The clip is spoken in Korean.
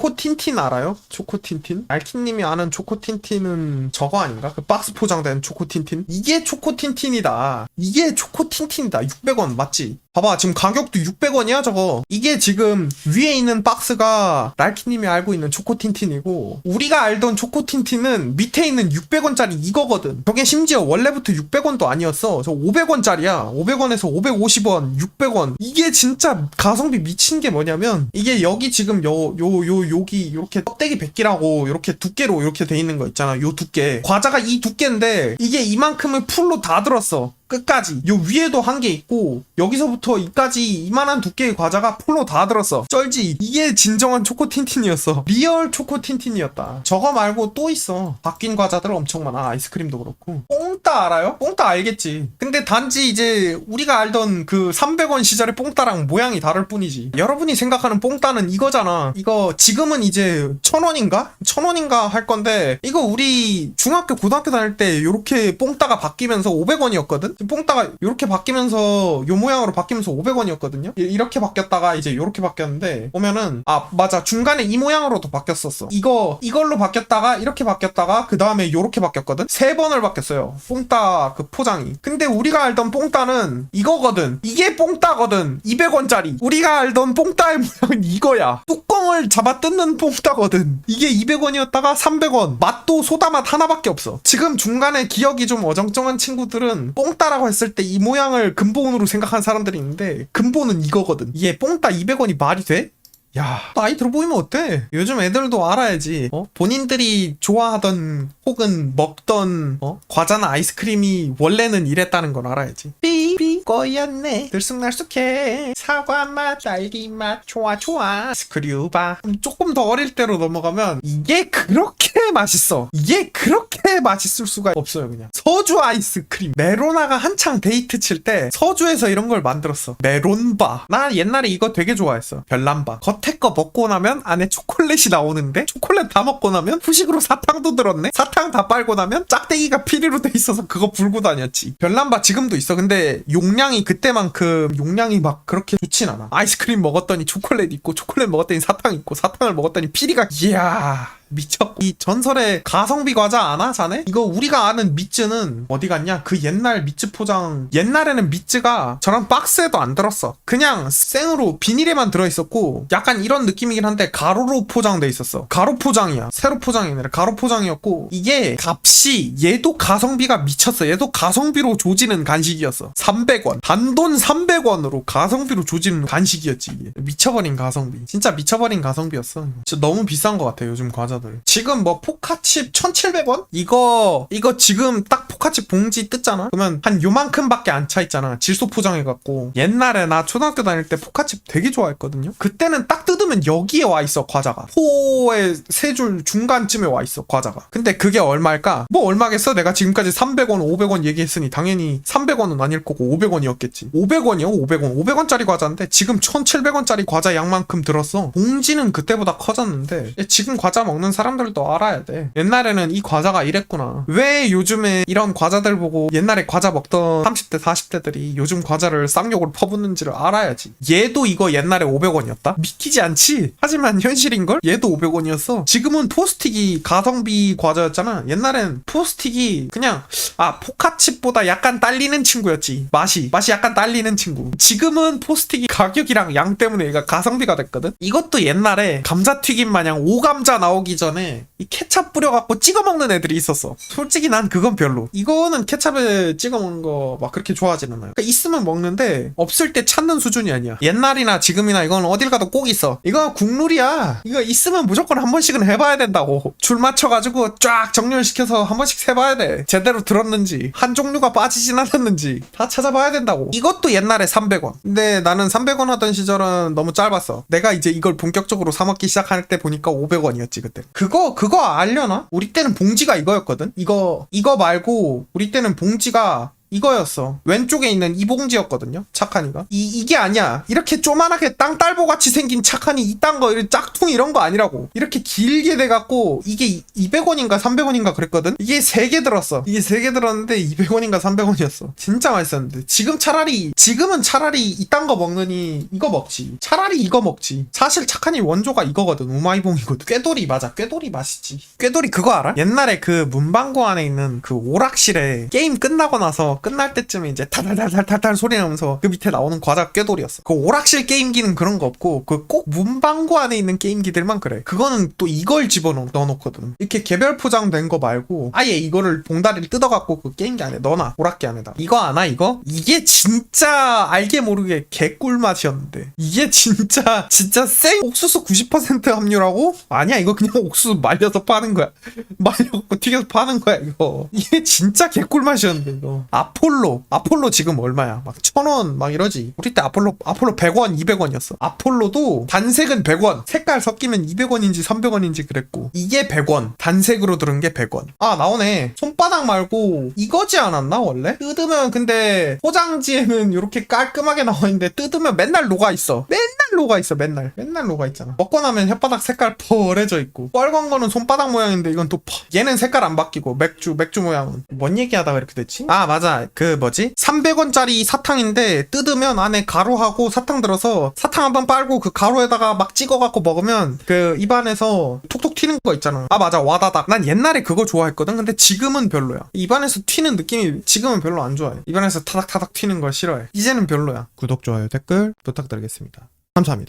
초코틴틴 알아요? 초코틴틴? 알키님이 아는 초코틴틴은 저거 아닌가? 그 박스 포장된 초코틴틴? 이게 초코틴틴이다. 이게 초코틴틴이다. 600원 맞지? 봐봐 지금 가격도 600원이야 저거. 이게 지금 위에 있는 박스가 랄키님이 알고 있는 초코틴틴이고 우리가 알던 초코틴틴은 밑에 있는 600원짜리 이거거든. 저게 심지어 원래부터 600원도 아니었어. 저 500원짜리야. 500원에서 550원 600원. 이게 진짜 가성비 미친 게 뭐냐면 이게 여기 지금 요 요요 여기 이렇게 껍데기 백기라고 이렇게 두께로 이렇게 돼 있는 거 있잖아. 요 두께. 과자가 이 두께인데 이게 이만큼을 풀로 다 들었어 끝까지. 요 위에도 한 개 있고 여기서부터 이까지 이만한 두께의 과자가 풀로 다 들었어. 쩔지. 이게 진정한 초코 틴틴이었어. 리얼 초코 틴틴이었다. 저거 말고 또 있어. 바뀐 과자들 엄청 많아. 아이스크림도 그렇고. 뽕따 알아요? 뽕따 알겠지. 근데 단지 이제 우리가 알던 그 300원 시절의 뽕따랑 모양이 다를 뿐이지. 여러분이 생각하는 뽕따는 이거잖아. 이거 지금은 이제 천원인가? 천원인가 할 건데 이거 우리 중학교 고등학교 다닐 때 요렇게 뽕따가 바뀌면서 500원이었거든 뽕따가 이렇게 바뀌면서 요 모양으로 바뀌면서 500원이었거든요. 이렇게 바뀌었다가 이제 이렇게 바뀌었는데 보면은 아 맞아 중간에 이 모양으로도 바뀌었었어. 이거 이걸로 바뀌었다가 이렇게 바뀌었다가 그 다음에 요렇게 바뀌었거든. 세 번을 바뀌었어요. 뽕따 그 포장이. 근데 우리가 알던 뽕따는 이거거든. 이게 뽕따거든. 200원짜리. 우리가 알던 뽕따의 모양은 이거야. 뚜껑을 잡아 뜯는 뽕따거든. 이게 200원이었다가 300원. 맛도 소다 맛 하나밖에 없어. 지금 중간에 기억이 좀 어정쩡한 친구들은 뽕따 라고 했을 때 이 모양을 근본으로 생각하는 사람들이 있는데 근본은 이거거든. 이게 뽕따 200원이 말이 돼? 야, 나이 들어 보이면 어때? 요즘 애들도 알아야지. 어? 본인들이 좋아하던 혹은 먹던 어? 과자나 아이스크림이 원래는 이랬다는 걸 알아야지. 삐삐 꼬였네. 들쑥날쑥해. 사과 맛, 딸기 맛, 좋아 좋아. 스크류바. 조금 더 어릴 때로 넘어가면 이게 그렇게 맛있어. 이게 그렇게 맛있을 수가 없어요, 그냥. 서주 아이스크림. 메로나가 한창 데이트 칠 때 서주에서 이런 걸 만들었어. 메론바. 나 옛날에 이거 되게 좋아했어. 별남바. 겉에 거 먹고 나면 안에 초콜릿이 나오는데 초콜릿 다 먹고 나면 후식으로 사탕도 들었네. 사탕 다 빨고 나면 짝대기가 피리로 돼 있어서 그거 불고 다녔지. 별남바 지금도 있어. 근데 용량이 그때만큼 용량이 막 그렇게 좋진 않아. 아이스크림 먹었더니 초콜릿 있고 초콜릿 먹었더니 사탕 있고 사탕을 먹었더니 피리가 이야. 미쳤고 이 전설의 가성비 과자 아나 자네? 이거 우리가 아는 미츠는 어디 갔냐? 그 옛날 미츠 포장 옛날에는 미츠가 저런 박스에도 안 들었어. 그냥 생으로 비닐에만 들어있었고 약간 이런 느낌이긴 한데 가로로 포장돼 있었어. 가로 포장이야. 세로 포장이 아니라 가로 포장이었고 이게 값이 얘도 가성비가 미쳤어. 얘도 가성비로 조지는 간식이었어. 300원. 단돈 300원으로 가성비로 조지는 간식이었지 이게. 미쳐버린 가성비. 진짜 미쳐버린 가성비였어. 진짜 너무 비싼 것 같아 요즘 과자 과자들. 지금 뭐 포카칩 1,700원? 이거 이거 지금 딱 포카칩 봉지 뜯잖아. 그러면 한 요만큼밖에 안 차 있잖아. 질소 포장해 갖고. 옛날에 나 초등학교 다닐 때 포카칩 되게 좋아했거든요. 그때는 딱 뜯으면 여기에 와 있어 과자가. 포의 세 줄 중간쯤에 와 있어 과자가. 근데 그게 얼마일까? 뭐 얼마겠어? 내가 지금까지 300원, 500원 얘기했으니 당연히 300원은 아닐 거고 500원이었겠지. 500원이요? 500원. 500원짜리 과자인데 지금 1,700원짜리 과자 양만큼 들었어. 봉지는 그때보다 커졌는데 지금 과자 먹는 사람들도 알아야 돼. 옛날에는 이 과자가 이랬구나. 왜 요즘에 이런 과자들 보고 옛날에 과자 먹던 30대, 40대들이 요즘 과자를 쌍욕을 퍼붓는지를 알아야지. 얘도 이거 옛날에 500원이었다? 믿기지 않지? 하지만 현실인걸? 얘도 500원이었어. 지금은 포스틱이 가성비 과자였잖아. 옛날엔 포스틱이 그냥 아 포카칩보다 약간 딸리는 친구였지. 맛이 맛이 약간 딸리는 친구. 지금은 포스틱이 가격이랑 양 때문에 얘가 가성비가 됐거든. 이것도 옛날에 감자튀김 마냥 오감자 나오기 전에 이 케찹 뿌려갖고 찍어 먹는 애들이 있었어. 솔직히 난 그건 별로. 이거는 케찹에 찍어 먹는 거 막 그렇게 좋아하진 않아요. 그러니까 있으면 먹는데 없을 때 찾는 수준이 아니야. 옛날이나 지금이나 이건 어딜 가도 꼭 있어. 이거 국룰이야. 이거 있으면 무조건 한 번씩은 해봐야 된다고. 줄 맞춰가지고 쫙 정렬시켜서 한 번씩 세봐야 돼. 제대로 들었는지 한 종류가 빠지진 않았는지 다 찾아봐야 된다고. 이것도 옛날에 300원. 근데 나는 300원 하던 시절은 너무 짧았어. 내가 이제 이걸 본격적으로 사 먹기 시작할 때 보니까 500원이었지 그때. 그거 그거 알려나? 우리 때는 봉지가 이거였거든. 이거 이거 말고 우리 때는 봉지가 이거였어. 왼쪽에 있는 이 봉지였거든요. 착한이가. 이 이게 아니야. 이렇게 쪼만하게 땅딸보 같이 생긴 착한이 이딴 거 짝퉁 이런 거 아니라고. 이렇게 길게 돼 갖고 이게 200원인가 300원인가 그랬거든. 이게 세개 들었어. 이게 세개 들었는데 200원인가 300원이었어. 진짜 맛있었는데. 지금 차라리 지금은 차라리 이딴 거 먹느니 이거 먹지. 차라리 이거 먹지. 사실 착한이 원조가 이거거든. 우마이봉이거든. 꾀돌이 맞아. 꾀돌이 맛있지. 꾀돌이 그거 알아? 옛날에 그 문방구 안에 있는 그 오락실에 게임 끝나고 나서 끝날 때쯤에 이제 탈탈탈탈탈 소리 나면서 그 밑에 나오는 과자 꾀돌이었어. 그 오락실 게임기는 그런 거 없고 그 꼭 문방구 안에 있는 게임기들만 그래. 그거는 또 이걸 집어넣어 놓거든. 이렇게 개별 포장된 거 말고 아예 이거를 봉다리를 뜯어갖고 그 게임기 안에 넣어놔. 오락기 안에다. 이거 아나 이거? 이게 진짜 알게 모르게 개꿀 맛이었는데 이게 진짜 진짜 생 옥수수 90% 함유라고? 아니야 이거 그냥 옥수수 말려서 파는 거야. 말려갖고 튀겨서 파는 거야 이거. 이게 진짜 개꿀 맛이었는데 이거. 아폴로 아폴로 지금 얼마야? 막 천 원 막 이러지. 우리 때 아폴로 아폴로 100원 200원이었어. 아폴로도 단색은 100원, 색깔 섞이면 200원인지 300원인지 그랬고 이게 100원, 단색으로 들은 게 100원. 아 나오네. 손바닥 말고 이거지 않았나 원래? 뜯으면 근데 포장지에는 이렇게 깔끔하게 나와 있는데 뜯으면 맨날 녹아 있어. 맨날 녹아 있어 맨날 맨날 녹아 있잖아. 먹고 나면 혓바닥 색깔 펄해져 있고 빨간 거는 손바닥 모양인데 이건 또 펄. 얘는 색깔 안 바뀌고 맥주 맥주 모양은 뭔 얘기하다가 이렇게 됐지? 아 맞아 그 뭐지? 300원짜리 사탕인데 뜯으면 안에 가루하고 사탕 들어서 사탕 한 번 빨고 그 가루에다가 막 찍어갖고 먹으면 그 입안에서 톡톡 튀는 거 있잖아. 아 맞아 와다닥. 난 옛날에 그거 좋아했거든. 근데 지금은 별로야. 입안에서 튀는 느낌이 지금은 별로 안 좋아해. 입안에서 타닥타닥 튀는 걸 싫어해. 이제는 별로야. 구독 좋아요 댓글 부탁드리겠습니다. 감사합니다.